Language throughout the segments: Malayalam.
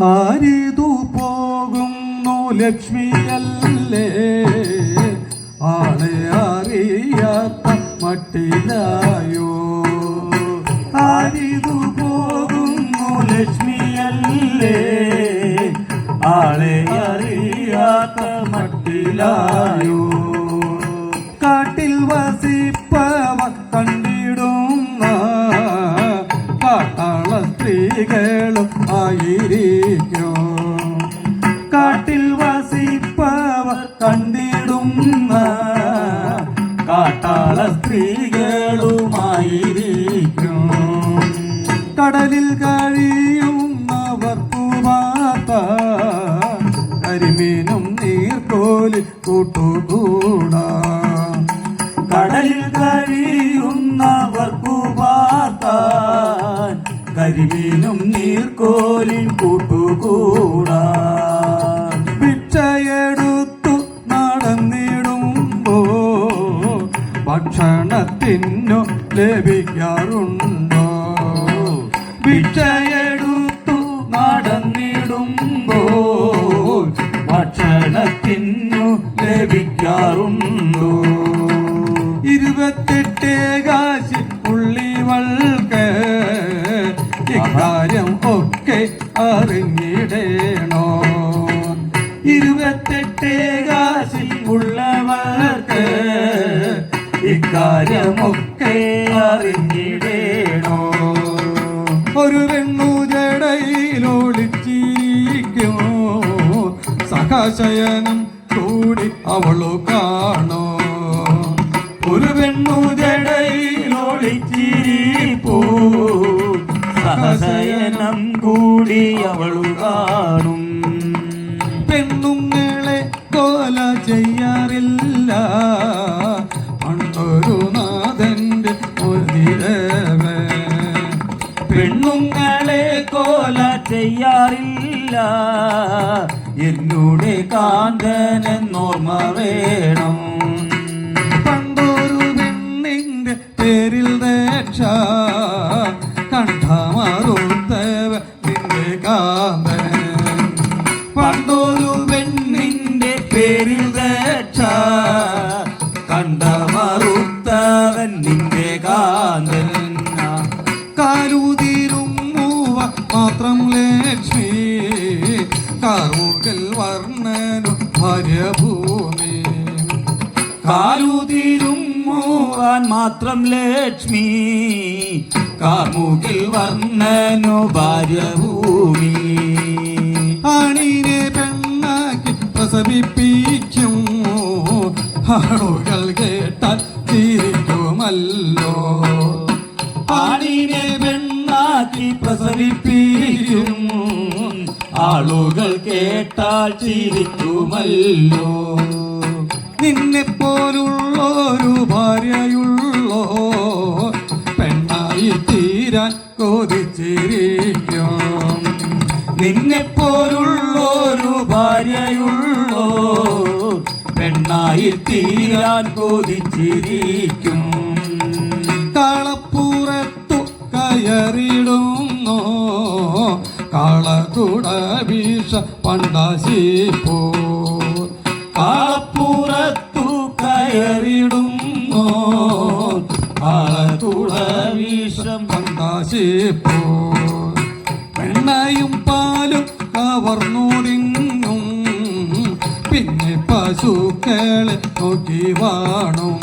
ആരിതു പോകുന്നു ലക്ഷ്മിയല്ലേ? ആളെ അറിയാത്ത മട്ടിലായോ? ആരിതു പോകുന്നു ലക്ഷ്മിയല്ലേ? ആളെ അറിയാത്ത മട്ടിലായോ? കാട്ടിൽ വസിപ്പവ കണ്ടിടുന്ന കാട്ടാള സ്ത്രീകളും ആയിരിക്കും? കാട്ടിൽ വസിപ്പവ കണ്ടിടുന്ന കാട്ടാള സ്ത്രീകളുമായിരിക്കും? കടലിൽ കഴിയുന്നവർക്കു മാത്ത കരിമീനും നീർക്കോലിൽ കൂട്ടുകൂടാ. കടലിൽ കഴിയുന്നവർക്കു കരിമീനും നീർക്കോലിൻ കൂട്ടുകൂടാ. ഭിക്ഷയെടുത്തു നടന്നിടുമ്പോ ഭക്ഷണത്തിനു ലഭിക്കാറുണ്ടോ? ഭിക്ഷയെടുത്തു നടന്നിടുമ്പോ ഭക്ഷണത്തിനു ലഭിക്കാറുണ്ടോ? ഇരുപത്തെട്ടേ കാശി ഉള്ളിവൾക്ക് ഇക്കാര്യം ഒക്കെ അറിഞ്ഞിടേണോ? ഇരുപത്തെട്ട് കാശിൽ ഉള്ളവർക്ക് ഇക്കാര്യമൊക്കെ അറിഞ്ഞിടേണോ? ഒരു പെണ്ണു ജടയിലൊളിച്ചിരിക്കും സഹശയനം കൂടി അവളു കാണോ? ഒരു പെണ്ണു സഹശയനം കൂടി അവളു കാണും. പെണ്ണുങ്ങളെ കോല ചെയ്യാറില്ല. പണ്ടൊരു നാഥന്റെ ഒരു പെണ്ണുങ്ങളെ കോല ചെയ്യാറില്ല. എന്നോട് കാന്തനെന്നോർമ്മ വേണം. പണ്ടൊരു പെണ്ണിന്റെ പേരിൽ രക്ഷ. കാന്തൻ പണ്ടൊരു പെണ്ണിന്റെ പേരിൽ രക്ഷ കണ്ട മറുത്തവൻ നിന്റെ കാന്തൻ കാലൂതിരും മൂവ മാത്രം ലക്ഷ്മി. കാർമുകൽ വർണനു ഭരഭൂമി കാലുതിരും മൂവാൻ മാത്രം ലക്ഷ്മി. കാമുകിൽ വർണനു ഭാര്യഭൂമി ആണിനെ പെണ്ണാക്കി പ്രസവിപ്പിക്കും. ആളുകൾ കേട്ടാൽ ചിരിക്കുമല്ലോ. ആണിനെ പെണ്ണാക്കി പ്രസവിപ്പിക്കും. ആളുകൾ കേട്ടാൽ ചിരിക്കുമല്ലോ. നിന്നെ പോലുള്ളൊരു ഭാര്യയുള്ളോ? പെണ്ണായി തീരാൻ കൊതിച്ചിരിക്കും. നിന്നെ പോലുള്ളൊരു ഭാര്യയുള്ളോ? പെണ്ണായി തീരാൻ കൊതിച്ചിരിക്കും. കാളപ്പുറത്തു കയറിടുന്നു? കാളതുട വീഷ പണ്ടാശിപ്പോ? കാളപ്പുറത്തു കയറിടുന്നു? കാളതുട വീഷം പണ്ടാശിപ്പോ? കവർന്നോടിങ്ങും പിന്നെ പശുക്കളെ നോക്കി വാണും.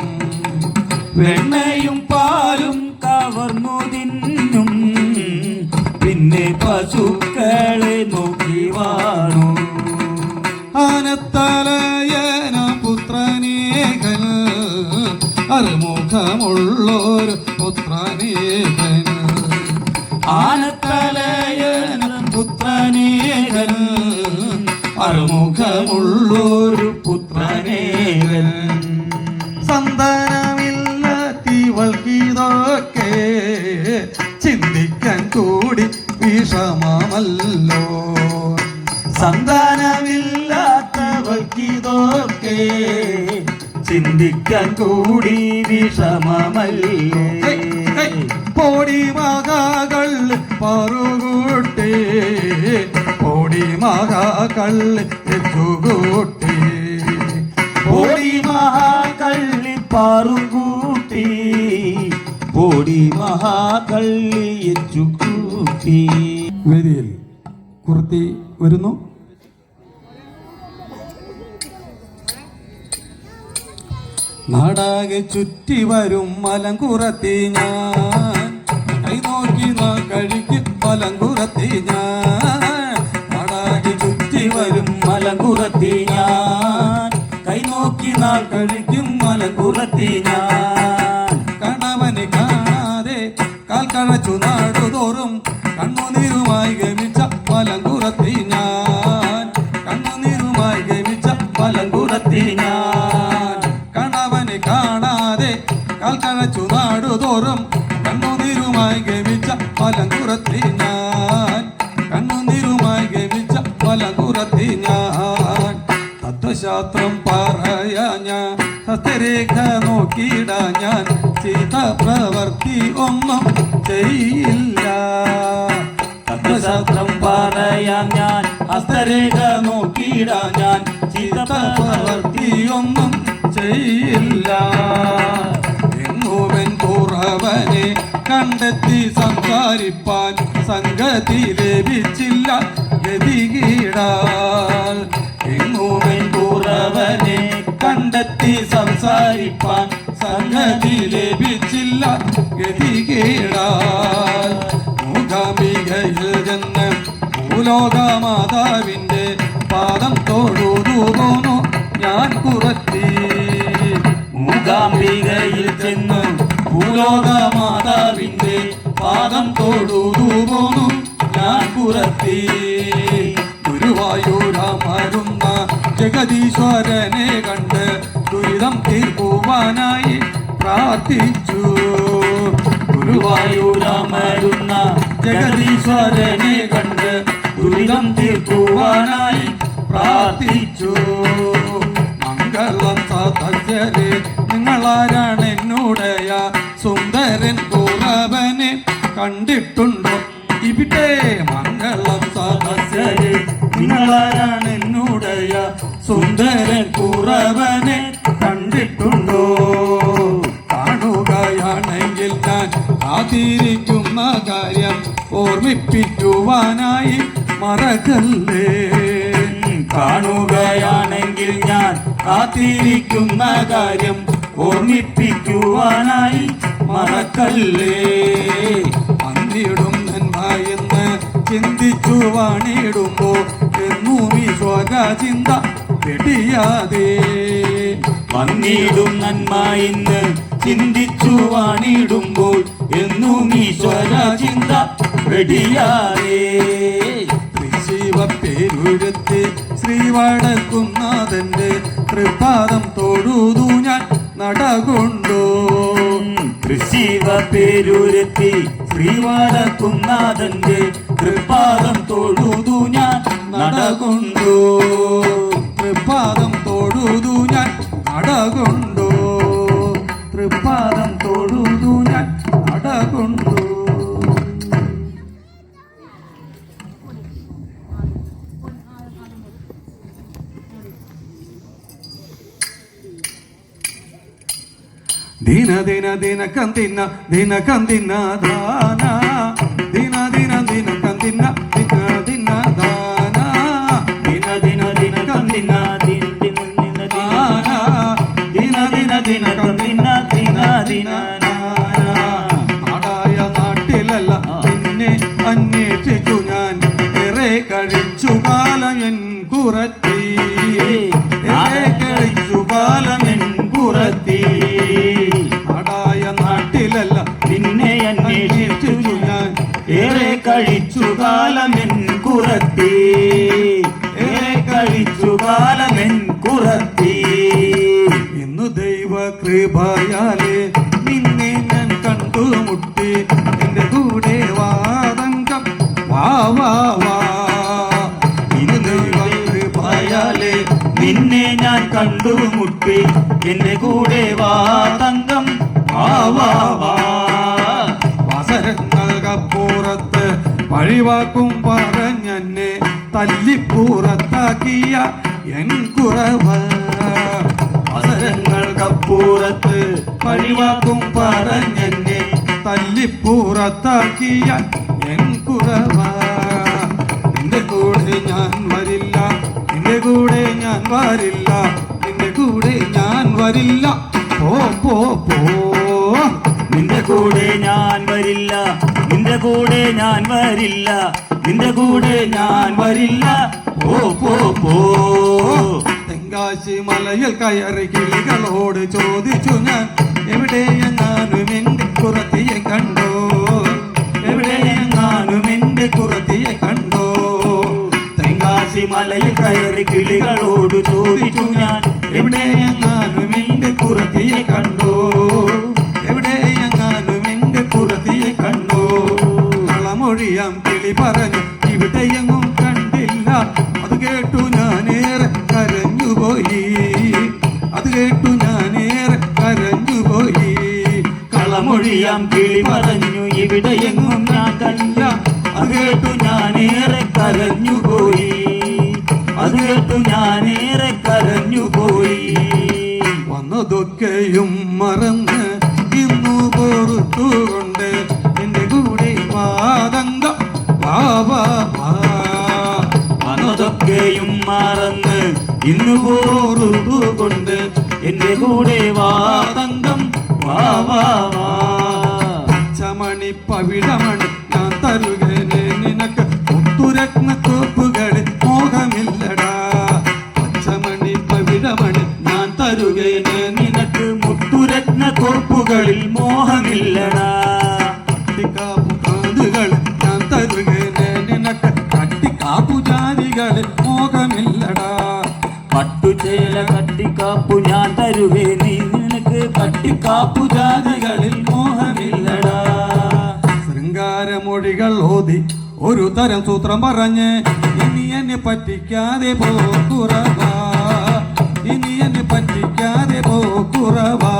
വെണ്ണയും പാലും കവർന്നു തിന്നും. പിന്നെ പശുക്കളെ നോക്കി വാണും. ആനത്തലയന പുത്രനേകൻ അറുമുഖമുള്ളൊരു അറുമുഖമുള്ളൊരു സന്താനമില്ല സന്താനമില്ലാത്തിവൾക്കിതൊക്കെ ചിന്തിക്കാൻ കൂടി വിഷമമല്ലോ. സന്താനമില്ലാത്തവൾക്കിതൊക്കെ ചിന്തിക്കാൻ കൂടി വിഷമമല്ലേ. പോടി മകൾ പറുകൂട്ടി. മഹാകള്ളി എച്ചുകൂട്ടി ഓടി മഹാകള്ളി പാറുകൂട്ടി. ഓടി മഹാകള്ളി എച്ചുകൂട്ടി വേദിയിൽ കുർത്തി വരുന്നു. നാടാകെ ചുറ്റി വരും മലങ്കുറത്തി ഞാൻ. കൈ നോക്കി നാ കഴിക്കും മലങ്കുറത്തി ഞാൻ. വരും മലങ്കുറത്തി ഞാൻ. കൈ നോക്കി നാൾ കഴിക്കും മലകുറത്തി ഞാൻ. കണവനെ കാണാതെ കാൽ കഴച്ചു നാടുതോറും കണ്ണുനീരുമായി നോക്കിയിട ഞാൻ. ചെയ്ത പ്രവർത്തി ഒന്നും ചെയ്യില്ല. തത്വശാസ്ത്രം പറയാൻ ഞാൻ. ഹസ്തരേഖ നോക്കിയിടാ ഞാൻ. ചെയ്ത പ്രവർത്തി ഒന്നും ചെയ്യില്ല. എങ്ങുവൻ കണ്ടെത്തി സംസാരിപ്പാൻ സംഗതി ലഭിച്ചില്ല. കുറവനെ കണ്ടെത്തി സംസാരിപ്പാൻ ഗതികേടാൽ മൂകാംബികയിൽ ചെന്ന് ഭൂലോകമാതാവിന്റെ പാദം തൊഴുതു പോന്നു ഞാൻ കുറത്തി മൂകാംബികയിൽ ചെന്ന് ഭൂലോകമാതാവിന്റെ പാദം തൊഴുതു പോന്നു ഞാൻ കുറത്തി ഗുരുവായൂരമരുന്ന ജഗദീശ്വരനെ കണ്ട് ദുരിതം തീർക്കുവാനായി പ്രാർത്ഥിച്ചു. ഗുരുവായൂരമരുന്ന ജഗദീശ്വരനെ കണ്ട് ദുരിതം തീർക്കുവാനായി പ്രാർത്ഥിച്ചു. മംഗളം സതജരെ നിങ്ങളാരാണ് എന്നോടയ സുന്ദരൻ കുറവനെ കണ്ടിട്ടുണ്ടോ? ഇവിടെ മംഗളം സദസ്യരെ നിങ്ങളാരാണ് എന്നോടയ സുന്ദരൻ കുറവനെ കണ്ടിട്ടുണ്ടോ? ഓർമ്മിപ്പിക്കുവാനായി മറക്കല്ലേ? കാണുകയാണെങ്കിൽ ഞാൻ കാത്തിരിക്കുന്ന കാര്യം ഓർമ്മിപ്പിക്കുവാനായി മറക്കല്ലേ? വന്നിടും നന്മയെന്ന് ചിന്തിച്ചു വാണിടുമ്പോ എന്നും ഈ ചിന്ത വെടിയാതെ. വന്നിടും നന്മ ഇന്ന് ചിന്തിച്ചു വാണിടുമ്പോൾ എന്നും ഈശ്വര ചിന്ത വെടിയാറേ ശ്രീവടക്കുന്നാഥന്റെ തൃപാദം തൊഴുതു ഞാൻ നടകൊണ്ടോ. ശിവ പേരുരത്തി ശ്രീവാടക്കുന്നാഥന്റെ തൃപാദം തൊഴുതു ഞാൻ നടകൊണ്ടോ. തൃപാദം തൊഴുതു ഞാൻ നടകൊണ്ടോ. ദിന. ദിന ദിന കന്തിന്ന ದಾನ ദാന ദിന ദിന. ദിന കന്തിന്ന ದಾನ ದಿನ ദാന ദിന ദിന ദിന. ದಿನ ದಿನ ദിന ദാന ദിന ദിന ദിന കന്ദിന ദിന ദിന. നാടായ നാട്ടിലല്ല നിന്നെ അന്വേഷിച്ചു ഞാൻ. ഏറെ കഴിച്ചു കാലം എൻ കുറത്തി കാലമെൻ കുറത്തി. ഇന്നു ദൈവ കൃപയാലെ നിന്നെ ഞാൻ കണ്ടുമുട്ടി എന്റെ കൂടെ വാതങ്കം. വാ വാ വാ. ഇന്നു ദൈവ കൃപയാലെ നിന്നെ ഞാൻ കണ്ടുമുട്ടി എന്റെ കൂടെ വാതങ്കം. വാ വാ വാ. വഴിവാക്കും പറഞ്ഞെന്നെ തല്ലിപ്പുറത്താക്കിയ എൻ കുറവ്. അവസരങ്ങൾക്കപ്പുറത്ത് പഴിവാക്കും പറഞ്ഞെന്നെ തല്ലിപ്പുറത്താക്കിയ എൻ കുറവ. നിന്റെ കൂടെ ഞാൻ വരില്ല നിന്റെ കൂടെ ഞാൻ വരില്ല നിന്റെ കൂടെ ഞാൻ വരില്ല. പോ പോ പോ. നിന്റെ കൂടെ ഞാൻ വരില്ല നിന്റെ കൂടെ ഞാൻ വരില്ല. നിന്റെ കൂടെ ഞാൻ വരില്ല. ഓ പോ പോ. തെങ്കാശി മലയിൽ കയറി കിളികളോട് ചോദിച്ചു ഞാൻ എവിടെ എവിടെയെങ്ങാനും എന്റെ കുറത്തിയെ കണ്ടോ? എവിടെ എവിടെയെങ്ങാനും എന്റെ കുറത്തിയെ കണ്ടോ? തെങ്കാശി മലയിൽ കയറി കിളികളോട് ചോദിച്ചു ഞാൻ എവിടെ എവിടെയെങ്ങാനും എന്റെ കുറത്തിയെ കണ്ടോ? കിളി പറഞ്ഞു ഇവിടെയെങ്ങും കണ്ടില്ല. അത് കേട്ടു ഞാനേറെ കരഞ്ഞുപോയി അത് കേട്ടു ഞാനേറെ കരഞ്ഞുപോയി കളമൊഴിയാം കിളി പറഞ്ഞു ഇവിടെയെങ്ങും ഞാൻ കണ്ടില്ല. അത് കേട്ടു ഞാനേറെ കരഞ്ഞുപോയി അത് കേട്ടു ഞാനേറെ കരഞ്ഞുപോയി വന്നതൊക്കെയും മറന്ന് വന്നതൊക്കെയും മറന്ന് ഇന്നു പോറുകൊണ്ട് എന്റെ കൂടെ വാതങ്കം വാ വാ വാ. പവിഴമണി ഞാൻ തരുകേനെ. സൂത്രം പറഞ്ഞ് ഇനി എന്നെ പറ്റിക്കാതെ പോക്കുറവാ ഇനി എന്നെ പറ്റിക്കാതെ പോക്കുറവാ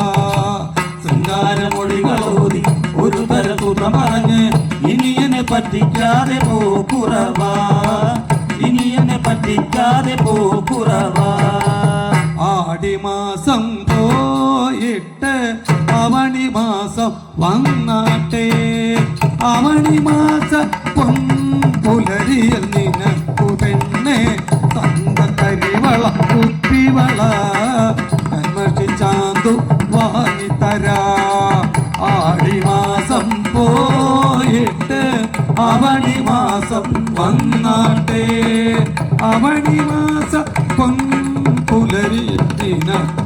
ശൃംഗാരമൊഴികളോതി ഒരു തര സൂത്രം പറഞ്ഞ് ഇനി എന്നെ പറ്റിക്കാതെ പോക്കുറവാ ഇനി എന്നെ പറ്റിക്കാതെ പോക്കുറവാ ആടിമാസം പോയിട്ട് അവണി മാസം വന്നാട്ടെ. അവണി മാസ പുലരിയിൽ നിനക്കു പെണ്ണെ തന്ത കരിവള കുത്തിവള. കന്മഷി ചാന്തു വാങ്ങിത്തരാ ആടിമാസം പോയിട്ട് അവണിമാസം വന്നാട്ടെ. അവണിമാസം മാസ പൊൻപുലരി നിനക്കു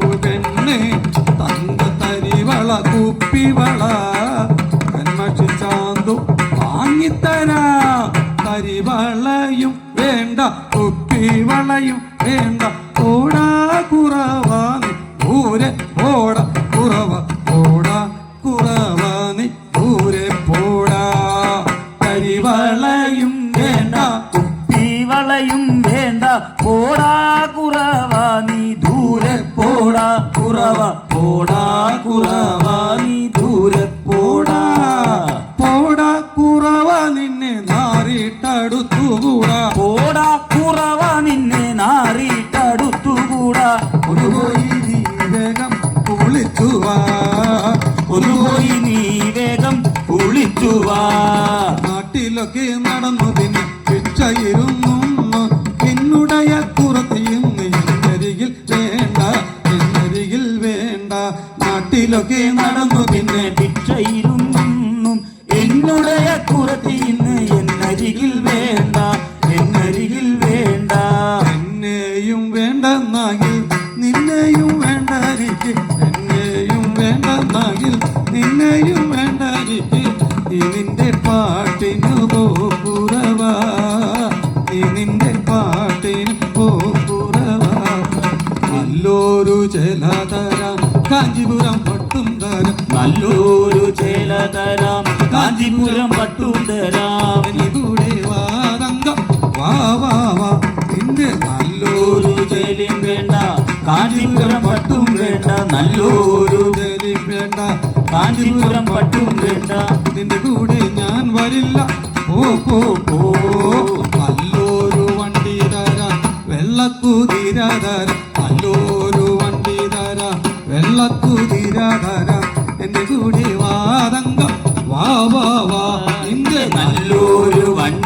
നാറിട്ടടുത്തുകൂടാ ഓടാ കുറവ നിന്നെ നാറിയിട്ടടുത്തുകൂടാ. ഒരു പോയി നീ വേഗം കുളിച്ചുവാ. ഒന്നുപോയി നീ വേഗം കുളിച്ചുവാ. നാട്ടിലൊക്കെ നടന്നു പിന്നെ പിച്ചയിരുന്നു എന്നുടയ കുറത്ത് നിന്നരികിൽ വേണ്ട നിന്നരികിൽ വേണ്ട. നാട്ടിലൊക്കെ നടന്നു കാഞ്ചിപുരം പട്ടുണ്ടരാവിലൂടെ വാതങ്കം വാ വാ വാ. ഇന്ന് നല്ലൊരു ജലിം വേണ്ട. കാഞ്ചിപുരം പട്ടും വേണ്ട. നല്ലൊരു ജലിം വേണ്ട. കാഞ്ചിപുരം പട്ടും വേണ്ട. നിന്റെ കൂടെ ഞാൻ വരില്ല. ഓ പോ പോ. നല്ലൊരു വണ്ടി തര. വെള്ളക്കുതിര തര. നല്ലൊരു വണ്ടി തര. വെള്ളക്കുതിര തര.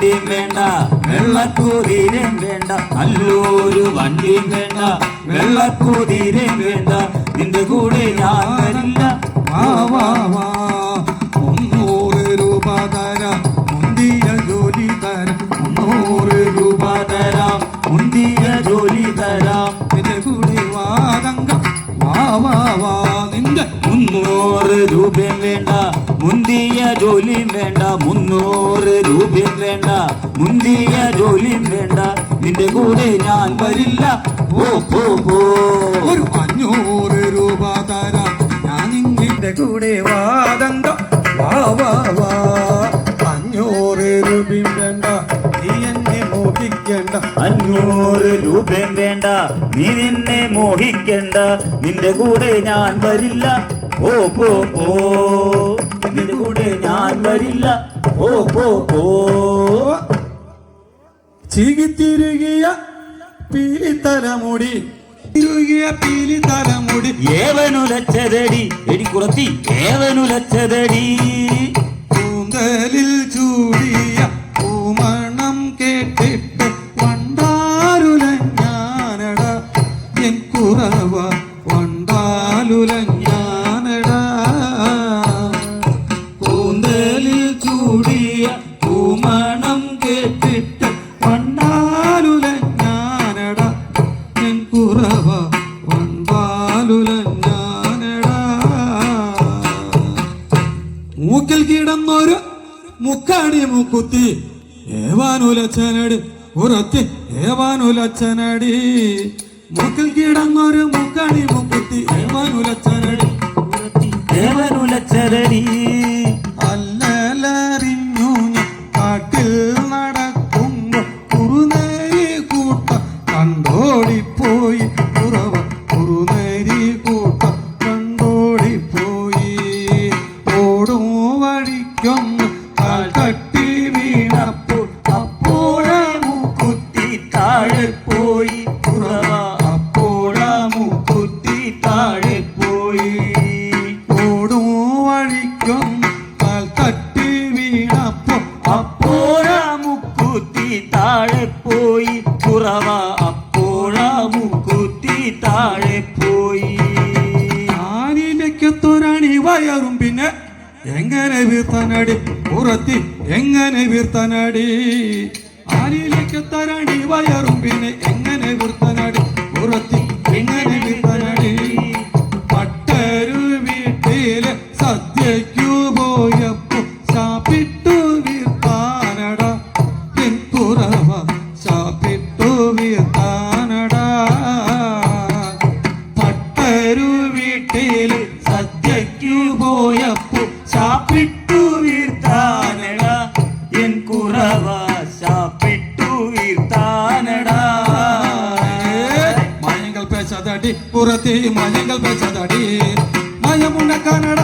വണ്ടിയും വേണ്ട വെള്ളക്കൂതിരേം വേണ്ട നല്ലൊരു വണ്ടിയും വേണ്ട വെള്ളക്കൂതിരേം വേണ്ട നിന്റെ കൂടെ ഞാൻ വരില്ല. വാ വാ വാ മുന്നൂറ് രൂപ തരാം മുന്തിയ ജോലി തരാം മുന്നൂറ് രൂപ തരാം മുന്തിയ ജോലി തരാം നിന്റെ കൂടെ വാതങ്ക വാ നിന്റെ മുന്നൂറ് രൂപയും വേണ്ട മുന്തിയ ജോലിയും വേണ്ട മുന്നൂറ് രൂപയും വേണ്ട. മുന്തിയ ജോലിയും വേണ്ട നിന്റെ കൂടെ ഞാൻ വരില്ല. ഓ പോ പോ ഒരു അഞ്ഞൂറ് രൂപ തരാം. ഞാൻ നിന്റെ കൂടെ വാതങ്ക വാ വാ വാ. അഞ്ഞൂറ് രൂപയും വേണ്ട നീ എന്നെ മോഹിക്കണ്ട. അഞ്ഞൂറ് രൂപയും വേണ്ട നീ നിന്നെ മോഹിക്കണ്ട. നിന്റെ കൂടെ ഞാൻ വരില്ല. ഓ പോ പോ. നിന്റെ കൂടെ ഞാൻ വരില്ല. ഓ പോ പോ. ചീകിത്തിരുകിയ പീലി തലമുടി. തിരുകിയ പീലി തലമുടി. ഏവനുലച്ചതടി. എടി കുറത്തി ഏവനുലച്ചതടി. കൂന്തലിൽ ചൂടിയ പൂമണം ഏവാനുലച്ചനടി മൂക്കിൽ കിടന്നൊരു മുക്കാടി മുക്കുത്തി. ഏവാനുലച്ചനടി ഏവനുലച്ചതടി വീണപ്പോൾ അപ്പോഴാ മുക്കുത്തി താഴെ പോയി. കുറവ അപ്പോഴാ മുക്കുത്തി താഴെ പോയി. ആനിലക്കത്തൊരണി വയറും പിന്നെ എങ്ങനെ വീർത്തനടി? പുറത്തി എങ്ങനെ വീർത്തനടി? ആനിലക്കത്തൊരണി വയറും പിന്നെ എങ്ങനെ വീർത്തനടി പട്ടരു വീട്ടില് സദ്യയ്ക്കു പോയപ്പോ ശാപ്പിട്ടു വീർത്താനട എൻ കുറവ ശാപ്പിട്ടു വീർത്താനടാ മയങ്ങൾ പേശതടി പുറത്തി മയങ്ങൾ പേശതടി മയമുന കന്നഡ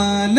മാല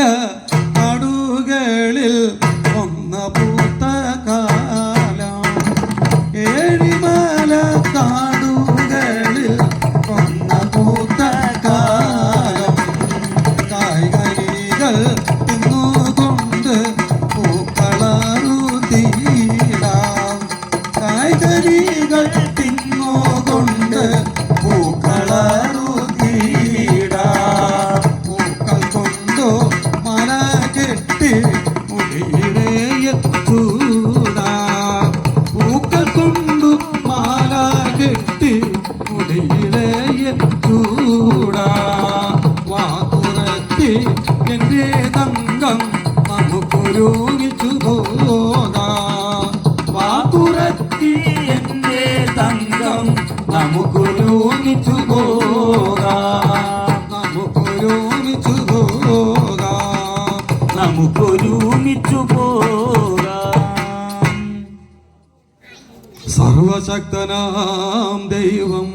നമുക്കൊരുമിച്ചു പോകാം വാതുറത്തി എന്റെ തങ്കം നമുക്കൊരുമിച്ചു പോകാം നമുക്കൊരുമിച്ചു പോകാം നമുക്കൊരുമിച്ചു പോകാം സർവശക്തനാം ദൈവം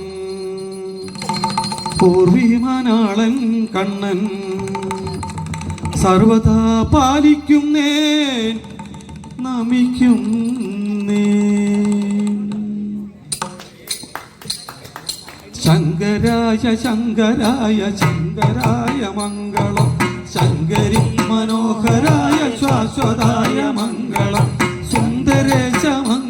പൂർവിമാനാളൻ കണ്ണൻ സർവതാ പാലിക്കുന്നേ നമിക്കുന്നേ ശങ്കരായ ശങ്കരായ ശങ്കരായ മംഗളം ശങ്കരി മനോഹരായ ശാശ്വതായ മംഗളം സുന്ദരേശ മംഗളം